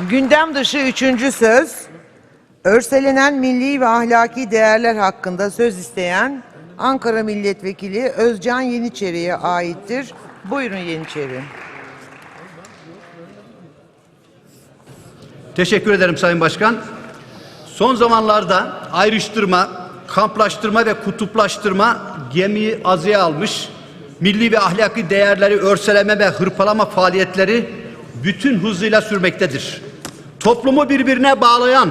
Gündem dışı üçüncü söz, örselenen milli ve ahlaki değerler hakkında söz isteyen Ankara Milletvekili Özcan Yeniçeri'ye aittir. Buyurun Yeniçeri. Teşekkür ederim Sayın Başkan. Son zamanlarda ayrıştırma, kamplaştırma ve kutuplaştırma gemiyi azıya almış, milli ve ahlaki değerleri örseleme ve hırpalama faaliyetleri bütün hızıyla sürmektedir. Toplumu birbirine bağlayan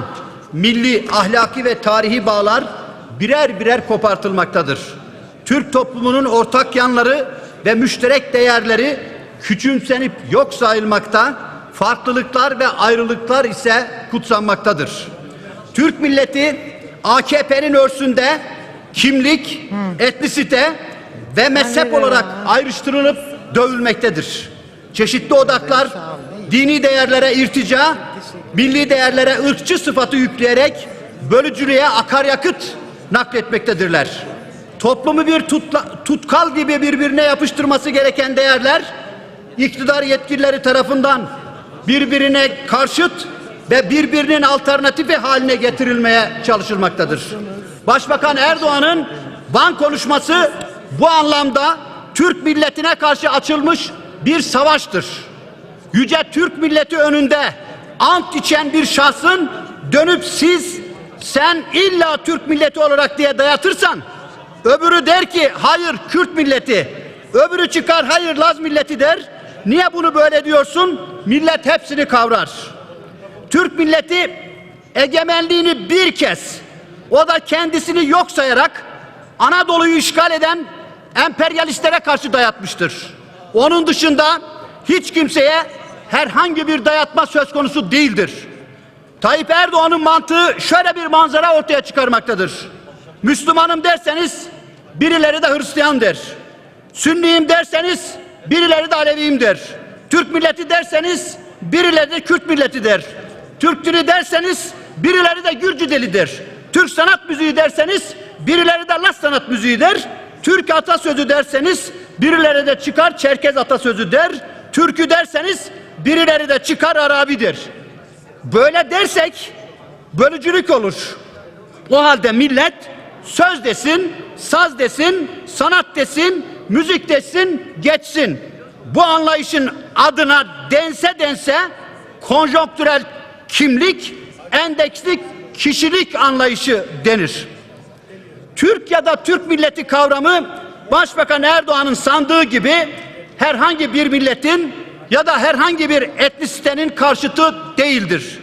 milli, ahlaki ve tarihi bağlar birer birer kopartılmaktadır. Türk toplumunun ortak yanları ve müşterek değerleri küçümsenip yok sayılmakta, farklılıklar ve ayrılıklar ise kutsanmaktadır. Türk milleti AKP'nin örsünde kimlik, etnisite ve mezhep olarak ayrıştırılıp dövülmektedir. Çeşitli odaklar dini değerlere irtica, milli değerlere ırkçı sıfatı yükleyerek bölücülüğe akaryakıt nakletmektedirler. Toplumu bir tutla- tutkal gibi birbirine yapıştırması gereken değerler iktidar yetkilileri tarafından birbirine karşıt ve birbirinin alternatifi haline getirilmeye çalışılmaktadır. Başbakan Erdoğan'ın Van konuşması bu anlamda Türk milletine karşı açılmış bir savaştır. Yüce Türk milleti önünde ant içen bir şahsın dönüp siz sen illa Türk milleti olarak diye dayatırsan öbürü der ki hayır Kürt milleti. Öbürü çıkar hayır Laz milleti. der. Niye bunu böyle diyorsun? Millet hepsini kavrar. Türk milleti egemenliğini bir kez o da kendisini yok sayarak Anadolu'yu işgal eden emperyalistlere karşı dayatmıştır. Onun dışında hiç kimseye herhangi bir dayatma söz konusu değildir. Tayyip Erdoğan'ın mantığı şöyle bir manzara ortaya çıkarmaktadır. Müslümanım derseniz birileri de Hristiyan der. Sünniyim derseniz birileri de Aleviyim der. Türk milleti derseniz birileri de Kürt milleti der. Türk dili derseniz birileri de Gürcü dili der. Türk sanat müziği derseniz birileri de Laz sanat müziği der. Türk atasözü derseniz birileri de çıkar Çerkez atasözü der. Türkü derseniz birileri de çıkar Arabi der. Böyle dersek bölücülük olur. O halde millet söz desin, saz desin, sanat desin, müzik desin, geçsin. Bu anlayışın adına dense dense konjonktürel kimlik, endekslik kişilik anlayışı denir. Türk ya da Türk milleti kavramı Başbakan Erdoğan'ın sandığı gibi herhangi bir milletin ya da herhangi bir etnisitenin karşıtı değildir.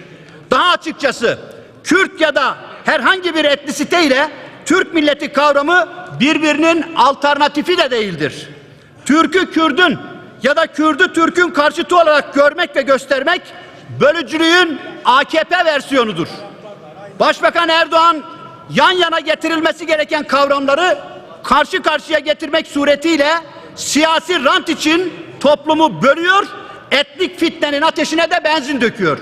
Daha açıkçası Kürt ya da herhangi bir etnisite ile Türk milleti kavramı birbirinin alternatifi de değildir. Türk'ü Kürdün ya da Kürd'ü Türk'ün karşıtı olarak görmek ve göstermek bölücülüğün AKP versiyonudur. Başbakan Erdoğan yan yana getirilmesi gereken kavramları karşı karşıya getirmek suretiyle siyasi rant için toplumu bölüyor, etnik fitnenin ateşine de benzin döküyor.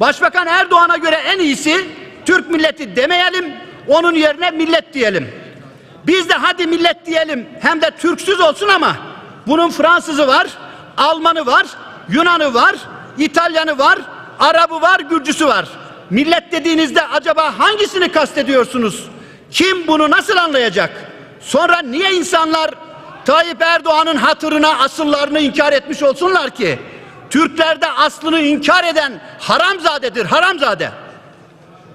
Başbakan Erdoğan'a göre en iyisi Türk milleti demeyelim, onun yerine millet diyelim. Biz de hadi millet diyelim hem de Türksüz olsun ama bunun Fransızı var, Almanı var, Yunanı var, İtalyanı var, Arabı var, Gürcüsü var. Millet dediğinizde acaba hangisini kastediyorsunuz? Kim bunu nasıl anlayacak? Sonra niye insanlar Tayyip Erdoğan'ın hatırına asıllarını inkar etmiş olsunlar ki? Türklerde aslını inkar eden haramzadedir, haramzade.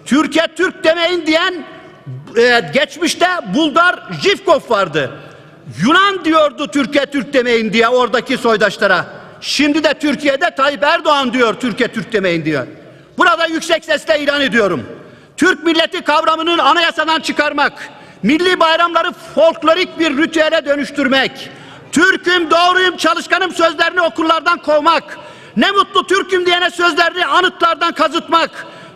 Türkiye Türk demeyin diyen e, geçmişte Bulgar Jivkov vardı. Yunan diyordu Türkiye Türk demeyin diye oradaki soydaşlara. Şimdi de Türkiye'de Tayyip Erdoğan diyor Türkiye Türk demeyin diyor. Burada yüksek sesle ilan ediyorum. Türk milleti kavramının anayasadan çıkarmak, milli bayramları folklorik bir ritüele dönüştürmek, Türk'üm, doğruyum, çalışkanım sözlerini okullardan kovmak, ne mutlu Türk'üm diyene sözlerini anıtlardan kazıtmak,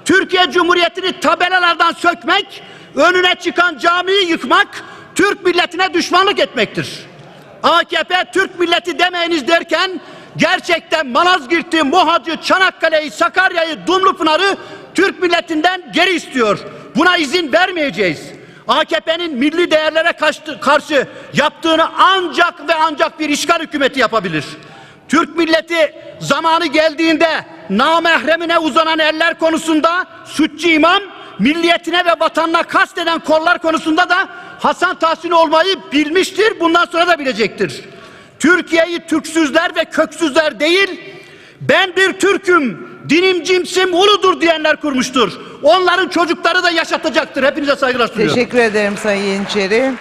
Türkiye Cumhuriyeti'ni tabelalardan sökmek, önüne çıkan camiyi yıkmak, Türk milletine düşmanlık etmektir. AKP Türk milleti demeyiniz derken gerçekten Malazgirt'i, Mohacı, Çanakkale'yi, Sakarya'yı, Dumlupınar'ı Türk milletinden geri istiyor. Buna izin vermeyeceğiz. AKP'nin milli değerlere karşı, yaptığını ancak ve ancak bir işgal hükümeti yapabilir. Türk milleti zamanı geldiğinde namahremine uzanan eller konusunda sütçü imam, milliyetine ve vatanına kasteden kollar konusunda da Hasan Tahsin olmayı bilmiştir. Bundan sonra da bilecektir. Türkiye'yi Türksüzler ve köksüzler değil, ben bir Türk'üm, dinim cimsim uludur diyenler kurmuştur. Onların çocukları da yaşatacaktır. Hepinize saygılar sunuyorum. Teşekkür ederim Sayın Yeniçeri.